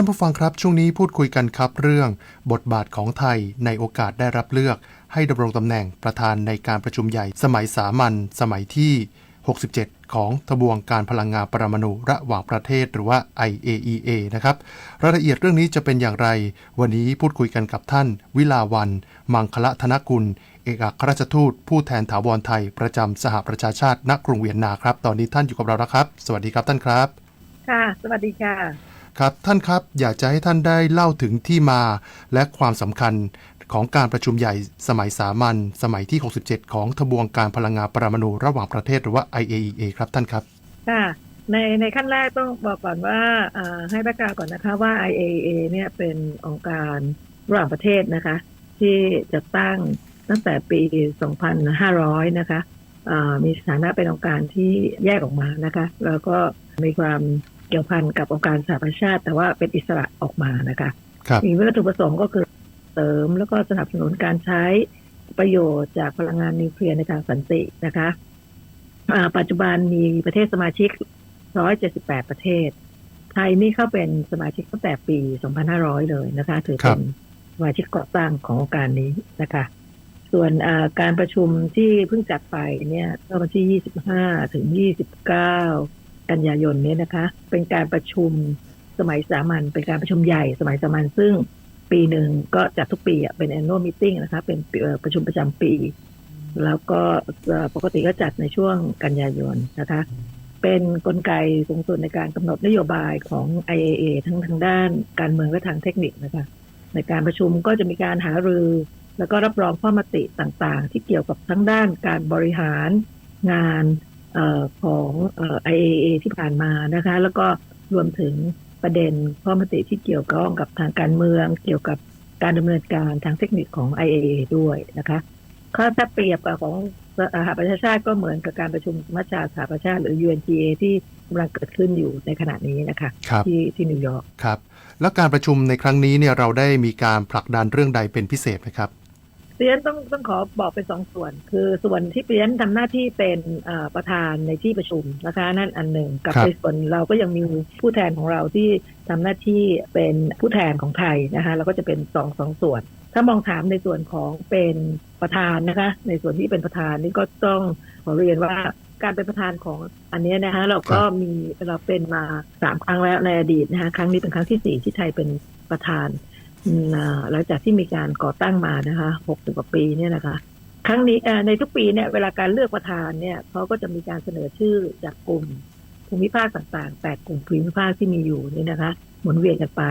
ท่านผู้ฟังครับช่วงนี้พูดคุยกันครับเรื่อง บทบาทของไทยในโอกาสได้รับเลือก ให้ดำรงตำแหน่งประธานในการประชุมใหญ่สมัยสามัญสมัยที่ 67 ของทบวงการพลังงานปรมาณูระหว่างประเทศหรือว่า IAEA นะครับรายละเอียดเรื่องนี้จะเป็นอย่างไร วันนี้พูดคุยกันกับท่าน วิลาวัน มังคละธนกุล เอกอัครราชทูต ผู้แทนถาวรไทยประจำสหประชาชาติณกรุงเวียนนาครับ ตอนนี้ท่านอยู่กับเราแล้วครับ สวัสดีครับท่านครับ ค่ะ สวัสดีค่ะ ครับท่านครับอยากจะให้ท่านได้เล่าถึงที่มาและความสำคัญของการประชุมใหญ่สมัยสามัญสมัยที่ 67 ของทบวงการพลังงานปรมาณูระหว่างประเทศหรือว่า IAEA ครับท่านครับค่ะในในขั้นแรกต้องบอกก่อนว่าให้ประกาศก่อนนะคะว่า IAEA เนี่ยเป็นองค์การระหว่างประเทศนะคะ ที่จะตั้งตั้งแต่ปี 2500 นะคะมีสถานะเป็นองค์การที่แยกออกมานะคะ แล้วก็มีความ เกี่ยวพันกับองค์การสหประชาชาติ แต่ว่าเป็นอิสระออกมานะคะครับมีวัตถุประสงค์ก็คือเสริมแล้วก็สนับสนุนการใช้ประโยชน์จากพลังงานนิวเคลียร์ในทางสันตินะคะอ่าปัจจุบันมีประเทศสมาชิก 178 ประเทศ ไทยนี่เข้าเป็นสมาชิกตั้งแต่ปี 2500 เลยนะคะ ถือเป็นสมาชิกก่อตั้งขององค์การนี้นะคะ ส่วนอ่าการประชุมที่เพิ่งจัดไปเนี่ยก็วันที่ 25 ถึง 29 กันยายนนี้นะคะ เป็นการประชุมสมัยสามัญเป็นการประชุมใหญ่สมัยสามัญซึ่งปีหนึ่งก็จัดทุกปีเป็น annual meeting นะคะ เป็นประชุมประจำปี แล้วก็ปกติก็จัดในช่วงกันยายนนะคะ เป็นนกลไกสูงสุดในการกำหนดนโยบายของ IAA ทั้งทางด้านการเมืองและทางเทคนิคนะคะ ในการประชุมก็จะมีการหารือ แล้วก็รับรองข้อมติต่างๆ ที่เกี่ยวกับทั้งด้านการบริหารงาน ของเอ่อ IAA ที่ผ่านมานะคะ แล้วก็รวมถึงประเด็นข้อมติที่เกี่ยวข้องกับทางการเมือง เกี่ยวกับการดำเนินการทางเทคนิคของ IAA ด้วยนะคะข้อถ้าเปรียบกับของสหประชาชาติก็เหมือนกับการประชุมสมัชชาสหประชาชาติหรือ UNGA ที่กำลังเกิดขึ้นอยู่ในขณะนี้นะคะครับที่ที่นิวยอร์กครับ แล้วการประชุมในครั้งนี้เนี่ยเราได้มีการผลักดันเรื่องใดเป็นพิเศษไหมครับ เปียนต้องต้องขอบอกเป็นสองส่วน คือส่วนที่เปียนทำหน้าที่เป็นเอ่อประธานในที่ประชุมนะคะนั่นอันหนึ่งกับครับในส่วนเราก็ยังมีผู้แทนของเราที่ทำหน้าที่เป็นผู้แทนของไทยนะคะเราก็จะเป็นสองสองส่วน ถ้ามองถามในส่วนของเป็นประธานนะคะ ในส่วนที่เป็นประธานนี่ก็ต้องขอเรียนว่าการเป็นประธานของอันเนี้ยนะคะเราก็มีเราเป็นมาสามครั้งแล้วในอดีตนะคะครั้งนี้เป็นครั้งที่สี่ที่ไทยเป็นประธานอืมอ่า หลังจากที่มีการก่อตั้งมานะคะ60กว่าปีเนี่ยนะคะ ครั้งนี้เอ่อในทุกปีเนี่ยเวลาการเลือกประธานเนี่ยเขาก็จะมีการเสนอชื่อจากกลุ่มภูมิภาคต่างๆ8กลุ่มภูมิภาคที่มีอยู่นี่นะคะหมุนเวียนกันไป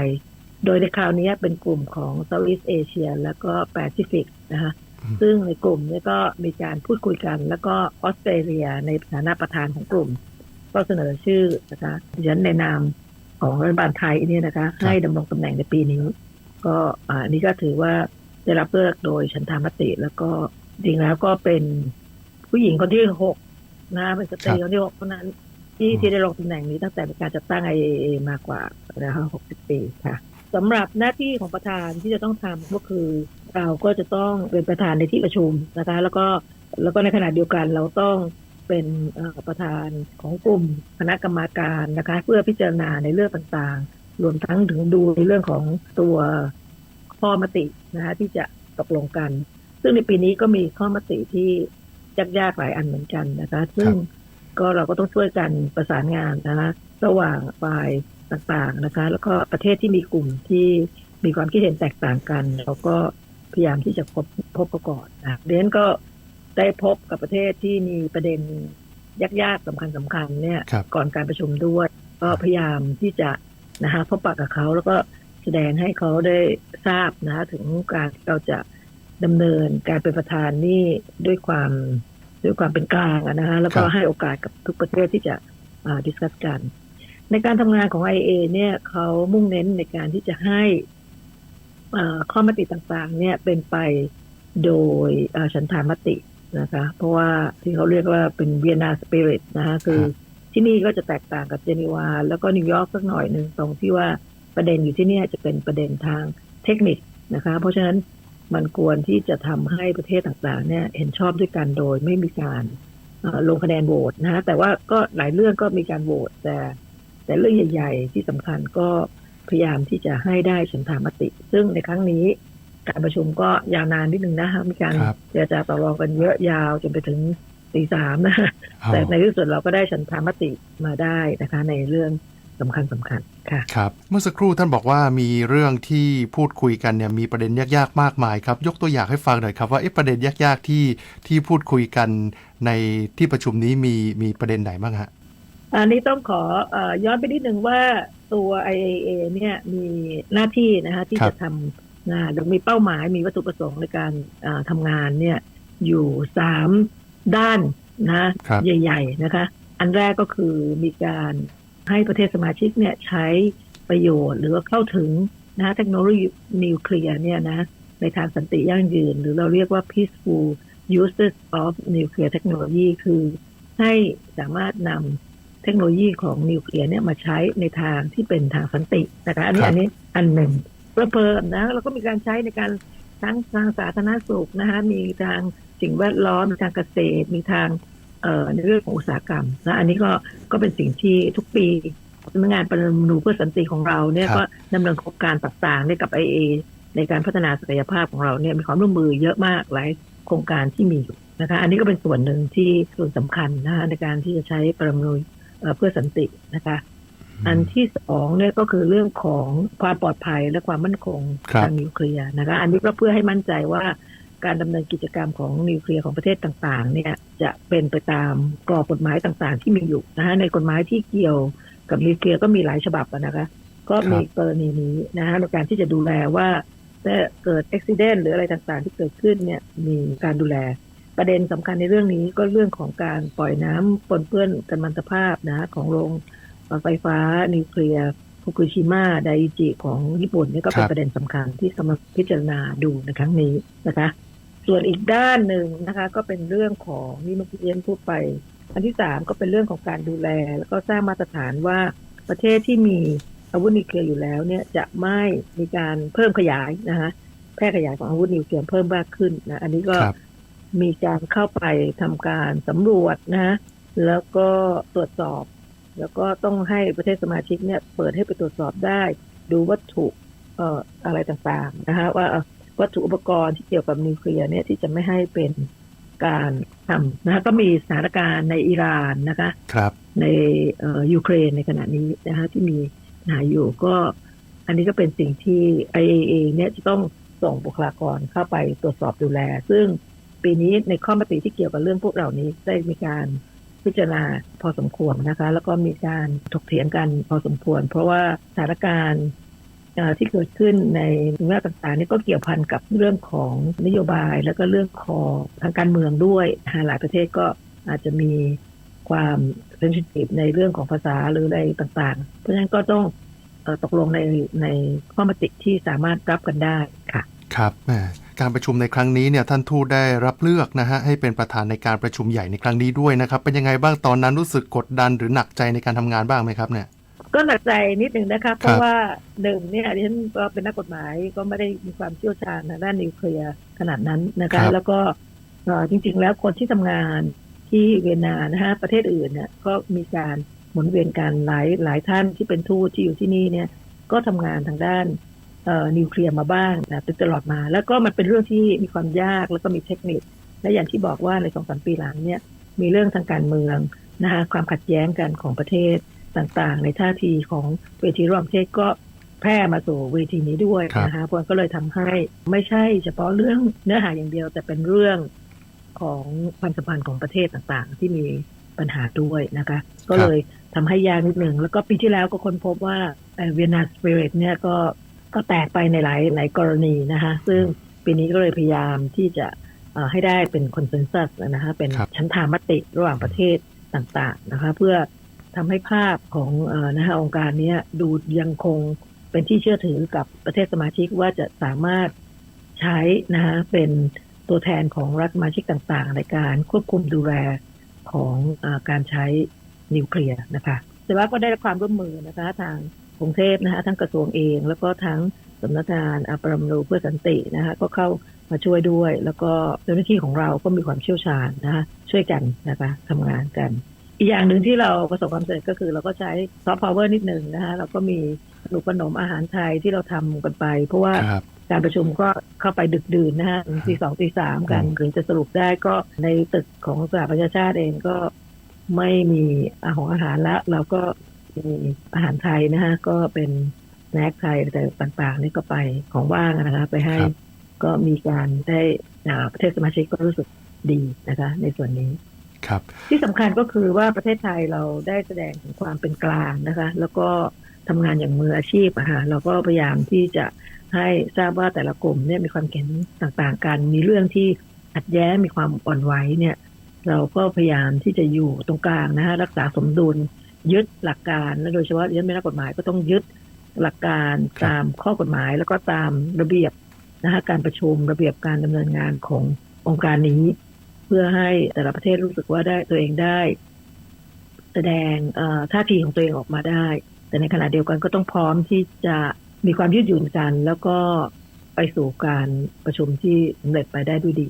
โดยในคราวนี้เป็นกลุ่มของ Southeast Asia แล้วก็ Pacific นะคะอืมซึ่งในกลุ่มเนี้ก็มีการพูดคุยกัน แล้วก็ออสเตรเลียในฐานะประธานของกลุ่ม ก็เสนอชื่อนะคะดิฉันในนามของรัฐบาลไทยเนี่ยนะคะ ให้ดำรงตำแหน่งในปีนี้ ก็อ่าอันนี้ก็ถือว่าได้รับเลือกโดยฉันทามติ แล้วก็จริงแล้วก็เป็นผู้หญิงคนที่หกนะเป็นสตรีคนที่หกเท่านั้น ที่ที่ได้ลงตำแหน่งนี้ตั้งแต่การจัดตั้ง IAA มากกว่านะคะหกสิบปีค่ะสำหรับหน้าที่ของประธานที่จะต้องทำก็คือ เราก็จะต้องเป็นประธานในที่ประชุมนะคะ แล้วก็แล้วก็ในขณะเดียวกันเราต้องเป็นประธานของกลุ่มคณะกรรมาการนะคะ เพื่อพิจารณาในเรื่องต่าง รวมทั้งถึงดูในเรื่องของตัวข้อมตินะคะที่จะตกลงกัน ซึ่งในปีนี้ก็มีข้อมติที่ยากๆหลายอันเหมือนกันนะคะ ซึ่งก็เราก็ต้องช่วยกันประสานงานนะคะระหว่างฝ่ายต่างๆนะคะ แล้วก็ประเทศที่มีกลุ่มที่มีความคิดเห็นแตกต่างกันเราก็พยายามที่จะพบพบกันก่อนนะเดนก็ได้พบกับประเทศที่มีประเด็นยากๆสำคัญสำคัญๆเนี่ยครับก่อนการประชุมด้วย ก็พยายามที่จะ นะคะพบปะกับเขาแล้วก็แสดงให้เขาได้ทราบนะคะถึงการที่เราจะดำเนินการเป็นประธานนี่ด้วยความด้วยความเป็นกลางอะนะคะแล้วก็ครับให้โอกาสกับทุกประเทศที่จะดิสคัสกัน ในการทำงานของ IA เนี่ยเขามุ่งเน้นในการที่จะให้อ่าข้อมติต่างๆ เนี่ยเป็นไปโดยอ่าฉันทามตินะคะ เพราะว่าที่เขาเรียกว่าเป็นเวียนาสปิริตนะคะคือครับ ที่นี่ก็จะแตกต่างกับเจนีวา แล้วก็นิวยอร์กสักหน่อยหนึ่งตรงที่ว่าประเด็นอยู่ที่เนี่ยจะเป็นประเด็นทางเทคนิคนะคะ เพราะฉะนั้นมันควรที่จะทำให้ประเทศต่างๆ เนี่ยเห็นชอบด้วยกันโดยไม่มีการเอ่อลงคะแนนโหวตนะฮะแต่ว่าก็หลายเรื่องก็มีการโหวตแต่ แต่เรื่องใหญ่ ๆ ที่สำคัญก็พยายามที่จะให้ได้ฉันทามติ ซึ่งในครั้งนี้การประชุมก็ยาวนานนิดนึงนะคะมีการครับเจรจาต่อรองกันเยอะยาวจนไปถึง ตีสามนะคะเอาแต่ในที่สุดเราก็ได้ฉันทามติมาได้นะคะในเรื่องสำคัญสำคัญค่ะครับเมื่อสักครู่ท่านบอกว่ามีเรื่องที่พูดคุยกันเนี่ยมีประเด็นยากๆมากมายครับ ยกตัวอย่างให้ฟังหน่อยครับว่าเอ๊ะประเด็นยากๆที่ที่พูดคุยกันในที่ประชุมนี้มีมีประเด็นไหนบ้างฮะอันนี้ต้องขอเออย้อนไปนิดนึงว่าตัว IAA เนี่ยมีหน้าที่นะคะที่ครับจะทำงานหรือมีเป้าหมายมีวัตถุประสงค์ในการเอ่อทำงานเนี่ยอยู่สาม ด้านนะครับใหญ่ ๆ นะคะ อันแรกก็คือมีการให้ประเทศสมาชิกเนี่ยใช้ประโยชน์ หรือว่าเข้าถึงนะเทคโนโลยีนิวเคลียร์เนี่ยนะในทางสันติยั่งยืน หรือเราเรียกว่า peaceful uses of nuclear technology คือให้สามารถนำเทคโนโลยีของนิวเคลียร์เนี่ยมาใช้ในทางที่เป็นทางสันตินะคะอันนี้ครับอันนี้อันหนึ่งเพิ่มเพิ่มนะแล้วก็มีการใช้ในการ ทั้งทางสาธารณสุขนะคะมีทางสิ่งแวดล้อมมีทางเกษตร มีทางเอ่อในเรื่องของอุตสาหกรรมนะอันนี้ก็ก็เป็นสิ่งที่ทุกปีสำนักงานปรมาณูเพื่อสันติของเราเนี่ยครับก็ดำเนินโครงการต่างๆเนี่ยกับ IA ในการพัฒนาศักยภาพของเราเนี่ยมีความร่วมมือเยอะมากหลายโครงการที่มีอยู่นะคะอันนี้ก็เป็นส่วนหนึ่งที่ส่วนสำคัญนะคะในการที่จะใช้ปรมาณูเอ่อเพื่อสันตินะคะ อันที่สองเนี่ยก็คือเรื่องของความปลอดภัยและความมั่นคงครับทางนิวเคลียร์นะคะ อันนี้ก็เพื่อให้มั่นใจว่าการดำเนินกิจกรรมของนิวเคลียร์ของประเทศต่างๆ เนี่ยจะเป็นไปตามกรอบกฎหมายต่างๆ ที่มีอยู่นะคะในกฎหมายที่เกี่ยวกับนิวเคลียร์ก็มีหลายฉบับอะนะคะ ก็มีกรณีนี้นะคะในการที่จะดูแลว่าถ้าเกิดอุบิเหตุหรืออะไรต่างๆ ที่เกิดขึ้นเนี่ยมีการดูแลประเด็นสำคัญในเรื่องนี้ก็เรื่องของการปล่อยน้ำปนเปื้อนกันมันตภาพนะของโรง ไฟฟ้านิวเคลียร์ฟุกุชิมะไดจิของญี่ปุ่นเนี่ยก็เป็คนรับประเด็นสำคัญที่กำลังพิจารณาดูในครั้งนี้นะคะ ส่วนอีกด้านหนึ่งนะคะ ก็เป็นเรื่องของนี่เมื่อกี้เรียนพูดไป อันที่สามก็เป็นเรื่องของการดูแล แล้วก็สร้างมาตรฐานว่าประเทศที่มีอาวุธนิวเคลียร์อยู่แล้วเนี่ยจะไม่มีการเพิ่มขยายนะคะแพร่ขยายของอาวุธนิวเคลียร์เพิ่มมากขึ้นนะอันนี้ก็ครับมีการเข้าไปทำการสำรวจนะแล้วก็ตรวจสอบ แล้วก็ต้องให้ประเทศสมาชิกเนี่ยเปิดให้ไปตรวจสอบได้ ดูวัตถุเอ่ออะไรต่างๆนะคะว่าเอ่อวัตถุอุปกรณ์ที่เกี่ยวกับนิวเคลียร์เนี่ยที่จะไม่ให้เป็นการทำนะคะก็มีสถานการณ์ในอิหร่านนะคะครับในเอ่อยูเครนในขณะนี้นะคะที่มีปัญหาอยู่ก็อันนี้ก็เป็นสิ่งที่ IAA เนี่ยจะต้องส่งบุคลากรเข้าไปตรวจสอบดูแล ซึ่งปีนี้ในข้อมติที่เกี่ยวกับเรื่องพวกเหล่านี้ได้มีการ พิจารณาพอสมควรนะคะ แล้วก็มีการถกเถียงกันพอสมควร เพราะว่าสถานการณ์ที่เกิดขึ้นในภูมิภาคต่างๆนี่ก็เกี่ยวพันกับเรื่องของนโยบายแล้วก็เรื่องของทางการเมืองด้วยหลายประเทศก็อาจจะมีความเซนซิทีฟในเรื่องของภาษาหรืออะไรต่างๆ เพราะฉะนั้นก็ต้องตกลงในในข้อมติที่สามารถรับกันได้ค่ะ ครับแม การประชุมในครั้งนี้เนี่ยท่านทูตได้รับเลือกนะฮะให้เป็นประธานในการประชุมใหญ่ในครั้งนี้ด้วยนะครับ เป็นยังไงบ้างตอนนั้นรู้สึกกดดันหรือหนักใจในการทำงานบ้างไหมครับเนี่ยก็หนักใจนิดหนึ่งนะคะเพราะว่าหนึ่งเนี่ยดิฉันก็เป็นนักกฎหมายก็ไม่ได้มีความเชี่ยวชาญทางด้านนิวเคลียร์ขนาดนั้นนะครัคะบแล้วก็เอ่อจริง ๆ แล้วคนที่ทำงานที่เวียนนานะคะประเทศอื่นเนี่ยก็มีการหมุนเวียนกันหลายหลายท่านที่เป็นทูตที่อยู่ที่นี่เนี่ยก็ทำงานทางด้านเอ่อ นิวเคลียร์มาบ้างนะเป็นตลอดมา แล้วก็มันเป็นเรื่องที่มีความยากแล้วก็มีเทคนิค และอย่างที่บอกว่าในสองสามปีหลังเนี่ยมีเรื่องทางการเมืองนะคะความขัดแย้งกันของประเทศต่างๆ ในท่าทีของเวทีระหว่างประเทศก็แพร่มาสู่เวทีนี้ด้วยครับนะคะเพราะฉะนั้นก็เลยทำให้ไม่ใช่เฉพาะเรื่องเนื้อหาอย่างเดียว แต่เป็นเรื่องของความสัมพันธ์ของประเทศต่างๆ ที่มีปัญหาด้วยนะคะ ก็เลยทำให้ยากนิดหนึ่ง แล้วก็ปีที่แล้วก็ค้นพบว่าเวียนาสปิริตเนี่ยก็ ก็แตกไปในหลายหลายกรณีนะคะซึ่งปีนี้ก็เลยพยายามที่จะเอ่อให้ได้เป็นคอนเซนแซสนะคะเป็นครับชั้นธามติระหว่างประเทศต่างๆนะคะเพื่อทำให้ภาพของเอ่อนะคะองค์การเนี้ยดูยังคงเป็นที่เชื่อถือกับประเทศสมาชิกว่าจะสามารถใช้นะคะเป็นตัวแทนของรัฐสมาชิกต่างๆ ในการควบคุมดูแลของเออการใช้นิวเคลียร์นะคะแต่ว่าก็ได้รับความร่วมมือนะคะทาง กรุงเทพนะคะทั้งกระทรวงเอง แล้วก็ทั้งสำนักงานอาปรมาณูเพื่อสันตินะคะก็เข้ามาช่วยด้วย แล้วก็เจ้าหน้าที่ของเราก็มีความเชี่ยวชาญนะคะช่วยกันนะคะทำงานกัน อีกอย่างหนึ่งที่เราประสบความสำเร็จก็คือเราก็ใช้ซอฟต์พาวเวอร์นิดหนึ่งนะคะเราก็มีขนมขนมอาหารไทยที่เราทำกันไป เพราะว่าครับการประชุมก็เข้าไปดึกดื่นนะฮะถึงตีสองตีสามกันอืมถึงจะสรุปได้ก็ในตึกของสหประชาชาติเองก็ไม่มีอาหารอาหารแล้ว เราก็ มีอาหารไทยนะฮะก็เป็นสแน็คไทยแต่ต่างๆนี่ก็ไปของว่างนะคะไปให้ครับก็มีการได้อ่าประเทศสมาชิกก็รู้สึกดีนะคะ ในส่วนนี้ครับ ที่สำคัญก็คือว่าประเทศไทยเราได้แสดงถึงความเป็นกลางนะคะ แล้วก็ทำงานอย่างมืออาชีพอะค่ะเราก็พยายามที่จะให้ทราบว่าแต่ละกลุ่มเนี่ยมีความเห็นต่างๆกัน มีเรื่องที่ขัดแย้งมีความอ่อนไหวเนี่ย เราก็พยายามที่จะอยู่ตรงกลางนะคะรักษาสมดุล ยึดหลักการและโดยเฉพาะเรียนไม่นักกฎหมายก็ต้องยึดหลักการครับตามข้อกฎหมาย แล้วก็ตามระเบียบนะคะการประชุมระเบียบการดำเนินงานขององค์การนี้ เพื่อให้แต่ละประเทศรู้สึกว่าได้ตัวเองได้ แสดงเอ่อท่าทีของตัวเองออกมาได้ แต่ในขณะเดียวกันก็ต้องพร้อมที่จะมีความยืดหยุ่นกัน แล้วก็ไปสู่การประชุมที่สำเร็จไปได้ด้วยดี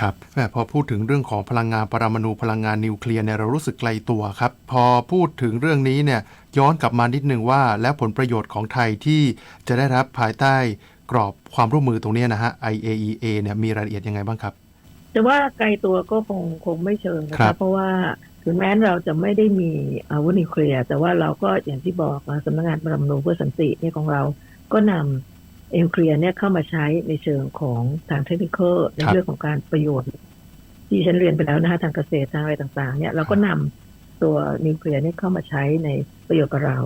ค่ะครับแหมพอพูดถึงเรื่องของพลังงานปรมาณูพลังงานนิวเคลียร์เนี่ยเรารู้สึกไกลตัวครับ พอพูดถึงเรื่องนี้เนี่ยย้อนกลับมานิดนึงว่า แล้วผลประโยชน์ของไทยที่จะได้รับภายใต้กรอบความร่วมมือตรงเนี้ยนะฮะ IAEA เนี่ยมีรายละเอียดยังไงบ้างครับแต่ว่าไกลตัวก็คงคงไม่เชิงนะครัคะบเพราะว่าถึงแม้เราจะไม่ได้มีอาวุธนิวเคลียร์แต่ว่าเราก็อย่างที่บอกนะสำนักงานปรมาณูเพื่อสันติเนี่ยของเราก็นำนิวเคลียร์เนี่ยเข้ามาใช้ในเชิงของทางเทคนิคในเรื่องของการประโยชน์ ที่ฉันเรียนไปแล้วนะคะทางเกษตรทางอะไรต่าง ๆ เนี่ยเราก็นำตัวนิวเคลียร์เนี่ยเข้ามาใช้ในประโยชน์กับเรา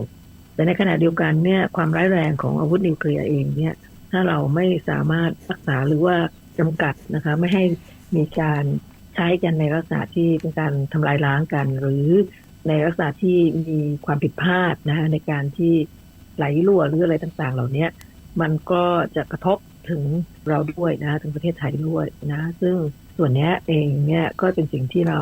แต่ในขณะเดียวกันเนี่ยความร้ายแรงของอาวุธนิวเคลียร์เองเนี่ยถ้าเราไม่สามารถรักษาหรือว่าจำกัดนะคะ ไม่ให้มีการใช้กันในลักษณะที่เป็นการทำลายล้างกัน หรือในลักษณะที่มีความผิดพลาดนะคะในการที่ไหลรั่วหรืออะไรต่าง ๆ เหล่านี้ มันก็จะกระทบถึงเราด้วยนะถึงประเทศไทยด้วยนะ ซึ่งส่วนเนี้ยเองเนี่ยก็เป็นสิ่งที่เรา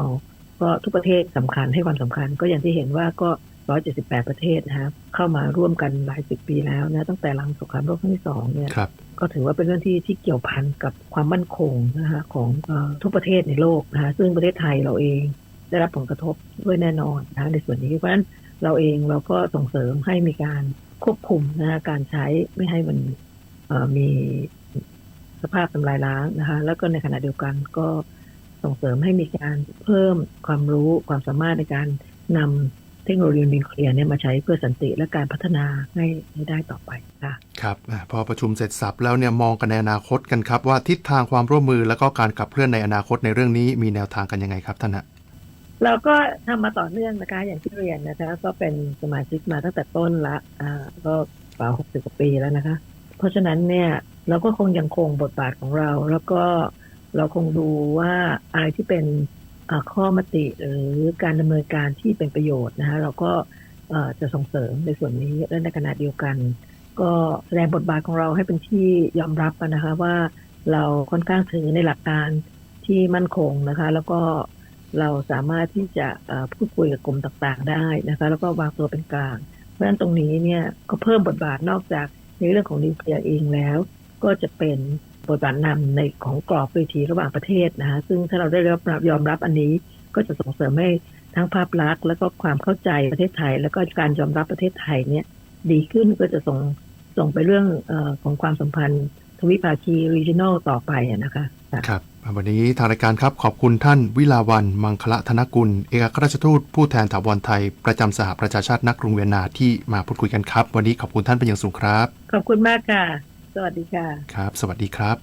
ก็ทุกประเทศสำคัญให้ความสำคัญ ก็อย่างที่เห็นว่าก็ 178 ประเทศนะครับเข้ามาร่วมกันหลายสิบปีแล้วนะตั้งแต่หลังสงครามโลกครั้งที่สองเนี่ยครับก็ถือว่าเป็นเรื่องที่ที่เกี่ยวพันกับความมั่นคงนะคะของเออทุกประเทศในโลกนะคะซึ่งประเทศไทยเราเองได้รับผลกระทบด้วยแน่นอนนะคะในส่วนนี้เพราะฉะนั้นเราเองเราก็ส่งเสริมให้มีการ ควบคุมนะคะการใช้ไม่ให้มันมีสภาพทำลายล้างนะคะ แล้วก็ในขณะเดียวกันก็ส่งเสริมให้มีการเพิ่มความรู้ความสามารถในการนำเทคโนโลยีนิวเคลียร์เนี่ยมาใช้เพื่อสันติและการพัฒนาให้ได้ต่อไปค่ะครับพอประชุมเสร็จสับแล้วเนี่ยมองกันในอนาคตกันครับ ว่าทิศทางความร่วมมือแล้วก็การขับเคลื่อนในอนาคตในเรื่องนี้มีแนวทางกันยังไงครับท่านฮะ เราก็ทำมาต่อเนื่องนะคะ อย่างที่เรียนนะคะ ก็เป็นสมาชิกมาตั้งแต่ต้นละอ่าก็กว่าหกสิบกว่าปีแล้วนะคะ เพราะฉะนั้นเนี่ยเราก็คงยังคงบทบาทของเรา แล้วก็เราคงดูว่าอะไรที่เป็นข้อมติหรือการดำเนินการที่เป็นประโยชน์นะคะเราก็จะส่งเสริมในส่วนนี้และในขณะเดียวกัน ก็แสดงบทบาทของเราให้เป็นที่ยอมรับนะคะว่าเราค่อนข้างถือในหลักการที่มั่นคงนะคะ แล้วก็ เราสามารถที่จะพูดคุยกับกลุ่มต่างๆ ได้นะคะ แล้วก็วางตัวเป็นกลาง เพราะฉะนั้นตรงนี้เนี่ยก็เพิ่มบทบาทนอกจากในเรื่องของนิวเคลียร์เองแล้ว ก็จะเป็นบทบาทนำในของกรอบเวทีระหว่างประเทศนะคะซึ่งถ้าเราได้รับยอมรับอันนี้ก็จะส่งเสริมให้ทั้งภาพลักษณ์ แล้วก็ความเข้าใจประเทศไทย แล้วก็การยอมรับประเทศไทยเนี่ยดีขึ้นก็จะส่งส่งไปเรื่องอของความสัมพันธ์ทวิภาคี regional ต่อไปนะคะ ครับ วันนี้ทางรายการครับขอบคุณท่านวิลาวันมังคละธนกุล เอกอัครราชทูตผู้แทนถาวรไทย ประจำสหประชาชาตินักกรุงเวียนนาที่มาพูดคุยกันครับ วันนี้ขอบคุณท่านเป็นอย่างสูงครับ ขอบคุณมากค่ะ สวัสดีค่ะ ครับ สวัสดีครับ